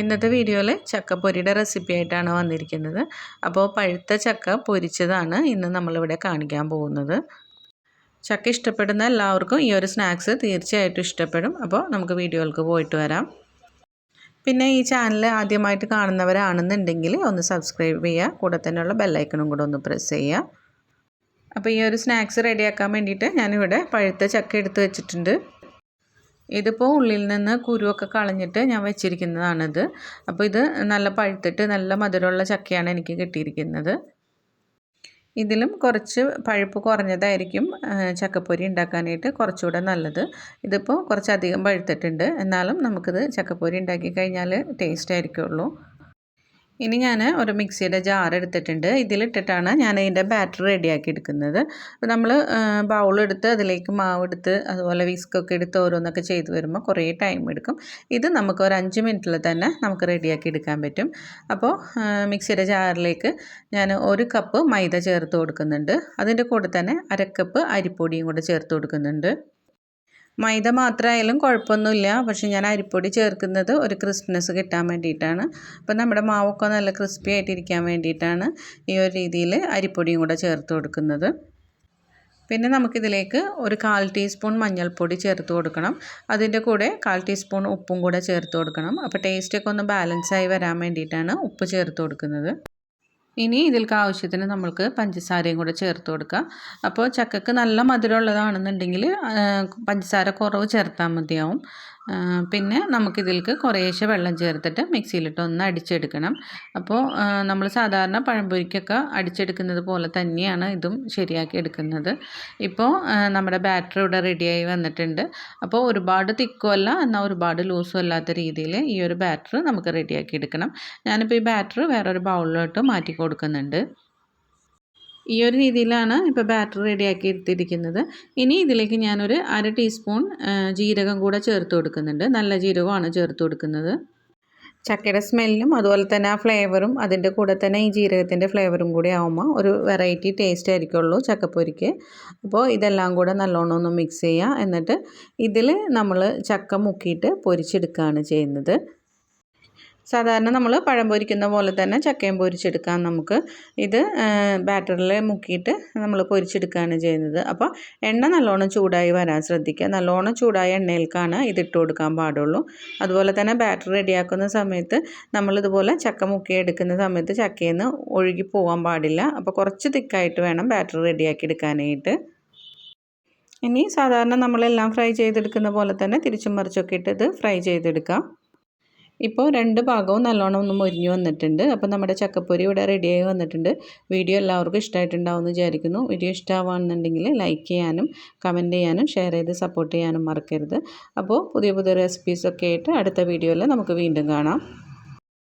ഇന്നത്തെ വീഡിയോയിൽ ചക്കപ്പൊരിയുടെ റെസിപ്പി ആയിട്ടാണ് വന്നിരിക്കുന്നത്. അപ്പോൾ പഴുത്ത ചക്ക പൊരിച്ചതാണ് ഇന്ന് നമ്മളിവിടെ കാണിക്കാൻ പോകുന്നത്. ചക്ക ഇഷ്ടപ്പെടുന്ന എല്ലാവർക്കും ഈ ഒരു സ്നാക്സ് തീർച്ചയായിട്ടും ഇഷ്ടപ്പെടും. അപ്പോൾ നമുക്ക് വീഡിയോകൾക്ക് പോയിട്ട് വരാം. പിന്നെ ഈ ചാനൽ ആദ്യമായിട്ട് കാണുന്നവരാണെന്നുണ്ടെങ്കിൽ ഒന്ന് സബ്സ്ക്രൈബ് ചെയ്യുക. കൂടെ തന്നെയുള്ള ബെല്ലൈക്കണും കൂടെ ഒന്ന് പ്രസ് ചെയ്യുക. അപ്പോൾ ഈ ഒരു സ്നാക്സ് റെഡിയാക്കാൻ വേണ്ടിയിട്ട് ഞാനിവിടെ പഴുത്ത ചക്ക എടുത്ത് വെച്ചിട്ടുണ്ട്. ഇതിപ്പോൾ ഉള്ളിൽ നിന്ന് കുരുവൊക്കെ കളഞ്ഞിട്ട് ഞാൻ വെച്ചിരിക്കുന്നതാണിത്. അപ്പോൾ ഇത് നല്ല പഴുത്തിട്ട് നല്ല മധുരമുള്ള ചക്കയാണ് എനിക്ക് കിട്ടിയിരിക്കുന്നത്. ഇതിലും കുറച്ച് പഴുപ്പ് കുറഞ്ഞതായിരിക്കും ചക്കപ്പൊരി ഉണ്ടാക്കാനായിട്ട് കുറച്ചുകൂടെ നല്ലത്. ഇതിപ്പോൾ കുറച്ചധികം പഴുത്തിട്ടുണ്ട്. എന്നാലും നമുക്കിത് ചക്കപ്പൊരി ഉണ്ടാക്കി കഴിഞ്ഞാൽ ടേസ്റ്റ് ആയിരിക്കുള്ളൂ. ഇനി ഞാൻ ഒരു മിക്സിയുടെ ജാർ എടുത്തിട്ടുണ്ട്. ഇതിലിട്ടിട്ടാണ് ഞാൻ അതിന്റെ ബാറ്റർ റെഡിയാക്കി എടുക്കുന്നത്. അപ്പോൾ നമ്മൾ ബൗളെടുത്ത് അതിലേക്ക് മാവ് എടുത്ത് അതുപോലെ വിസ്കൊക്കെ എടുത്ത് ഓരോന്നൊക്കെ ചെയ്ത് വരുമ്പോൾ കുറേ ടൈം എടുക്കും. ഇത് നമുക്ക് ഒരു അഞ്ച് മിനിറ്റിൽ തന്നെ നമുക്ക് റെഡിയാക്കി എടുക്കാൻ പറ്റും. അപ്പോൾ മിക്സിയുടെ ജാറിലേക്ക് ഞാൻ ഒരു കപ്പ് മൈദ ചേർത്ത് കൊടുക്കുന്നുണ്ട്. അതിന്റെ കൂടെ തന്നെ അരക്കപ്പ് അരിപ്പൊടിയും കൂടെ ചേർത്ത് കൊടുക്കുന്നുണ്ട്. മൈദ മാത്രമായാലും കുഴപ്പമൊന്നുമില്ല. പക്ഷെ ഞാൻ അരിപ്പൊടി ചേർക്കുന്നത് ഒരു ക്രിസ്പിനെസ് കിട്ടാൻ വേണ്ടിയിട്ടാണ്. അപ്പോൾ നമ്മുടെ മാവൊക്കെ നല്ല ക്രിസ്പി ആയിട്ടിരിക്കാൻ വേണ്ടിയിട്ടാണ് ഈ ഒരു രീതിയിൽ അരിപ്പൊടിയും കൂടെ ചേർത്ത് കൊടുക്കുന്നത്. പിന്നെ നമുക്കിതിലേക്ക് ഒരു കാൽ ടീസ്പൂൺ മഞ്ഞൾപ്പൊടി ചേർത്ത് കൊടുക്കണം. അതിന്റെ കൂടെ കാൽ ടീസ്പൂൺ ഉപ്പും കൂടെ ചേർത്ത് കൊടുക്കണം. അപ്പോൾ ടേസ്റ്റൊക്കെ ഒന്ന് ബാലൻസായി വരാൻ വേണ്ടിയിട്ടാണ് ഉപ്പ് ചേർത്ത് കൊടുക്കുന്നത്. ഇനി ഇതിൽക്ക് ആവശ്യത്തിന് നമ്മൾക്ക് പഞ്ചസാരയും കൂടെ ചേർത്ത് കൊടുക്കുക അപ്പോൾ ചക്കക്ക് നല്ല മധുരമുള്ളതാണെന്നുണ്ടെങ്കിൽ പഞ്ചസാര കുറവ് ചേർത്താൽ മതിയാവും. പിന്നെ നമുക്കിതിലേക്ക് കുറേശ്ശെ വെള്ളം ചേർത്തിട്ട് മിക്സിയിലിട്ട് ഒന്ന് അടിച്ചെടുക്കണം. അപ്പോൾ നമ്മൾ സാധാരണ പഴംപൊരിക്കൊക്കെ അടിച്ചെടുക്കുന്നത് പോലെ തന്നെയാണ് ഇതും ശരിയാക്കി എടുക്കുന്നത്. ഇപ്പോൾ നമ്മുടെ ബാറ്റർ ഇവിടെ റെഡിയായി വന്നിട്ടുണ്ട്. അപ്പോൾ ഒരുപാട് തിക്കുമല്ല എന്നാൽ ഒരുപാട് ലൂസും അല്ലാത്ത രീതിയിൽ ഈ ഒരു ബാറ്റർ നമുക്ക് റെഡിയാക്കി എടുക്കണം. ഞാനിപ്പോൾ ഈ ബാറ്റർ വേറൊരു ബൗളിലോട്ട് മാറ്റി കൊടുക്കുന്നുണ്ട്. ഈ ഒരു രീതിയിലാണ് ഇപ്പോൾ ബാറ്റർ റെഡിയാക്കി എടുത്തിരിക്കുന്നത്. ഇനി ഇതിലേക്ക് ഞാനൊരു അര ടീസ്പൂൺ ജീരകം കൂടെ ചേർത്ത് കൊടുക്കുന്നുണ്ട്. നല്ല ജീരകമാണ് ചേർത്ത് കൊടുക്കുന്നത്. ചക്കയുടെ സ്മെല്ലും അതുപോലെ തന്നെ ആ ഫ്ലേവറും അതിന്റെ കൂടെ തന്നെ ഈ ജീരകത്തിന്റെ ഫ്ലേവറും കൂടി ആകുമ്പോൾ ഒരു വെറൈറ്റി ടേസ്റ്റ് ആയിരിക്കുള്ളൂ ചക്കപ്പൊരിക്ക്. അപ്പോൾ ഇതെല്ലാം കൂടെ നല്ലോണം ഒന്ന് മിക്സ് ചെയ്യുക. എന്നിട്ട് ഇതിൽ നമ്മൾ ചക്ക മുക്കിയിട്ട് പൊരിച്ചെടുക്കുകയാണ് ചെയ്യുന്നത്. സാധാരണ നമ്മൾ പഴം പൊരിക്കുന്ന പോലെ തന്നെ ചക്കയും പൊരിച്ചെടുക്കാം നമുക്ക്. ഇത് ബാറ്ററിൽ മുക്കിയിട്ട് നമ്മൾ പൊരിച്ചെടുക്കുകയാണ് ചെയ്യുന്നത്. അപ്പോൾ എണ്ണ നല്ലോണം ചൂടായി വരാൻ ശ്രദ്ധിക്കുക. നല്ലോണം ചൂടായ എണ്ണയിലേക്കാണ് ഇതിട്ട് കൊടുക്കാൻ പാടുള്ളൂ. അതുപോലെ തന്നെ ബാറ്റർ റെഡിയാക്കുന്ന സമയത്ത് നമ്മളിതുപോലെ ചക്ക മുക്കി എടുക്കുന്ന സമയത്ത് ചക്കയിൽ നിന്ന് ഒഴുകി പോകാൻ പാടില്ല. അപ്പോൾ കുറച്ച് തിക്കായിട്ട് വേണം ബാറ്റർ റെഡിയാക്കി എടുക്കാനായിട്ട്. ഇനി സാധാരണ നമ്മളെല്ലാം ഫ്രൈ ചെയ്തെടുക്കുന്ന പോലെ തന്നെ തിരിച്ചും മറിച്ചൊക്കെ ഇട്ട് ഇത് ഫ്രൈ ചെയ്തെടുക്കാം. ഇപ്പോൾ രണ്ട് ഭാഗവും നല്ലോണം ഒന്ന് മൊരിഞ്ഞു വന്നിട്ടുണ്ട്. അപ്പോൾ നമ്മുടെ ചക്കപ്പൊരി ഇവിടെ റെഡിയായി വന്നിട്ടുണ്ട്. വീഡിയോ എല്ലാവർക്കും ഇഷ്ടമായിട്ടുണ്ടാവും എന്ന് വിചാരിക്കുന്നു. വീഡിയോ ഇഷ്ടമാവുകയാണെന്നുണ്ടെങ്കിൽ ലൈക്ക് ചെയ്യാനും കമന്റ് ചെയ്യാനും ഷെയർ ചെയ്ത് സപ്പോർട്ട് ചെയ്യാനും മറക്കരുത്. അപ്പോൾ പുതിയ പുതിയ റെസിപ്പീസൊക്കെ ആയിട്ട് അടുത്ത വീഡിയോയിൽ നമുക്ക് വീണ്ടും കാണാം.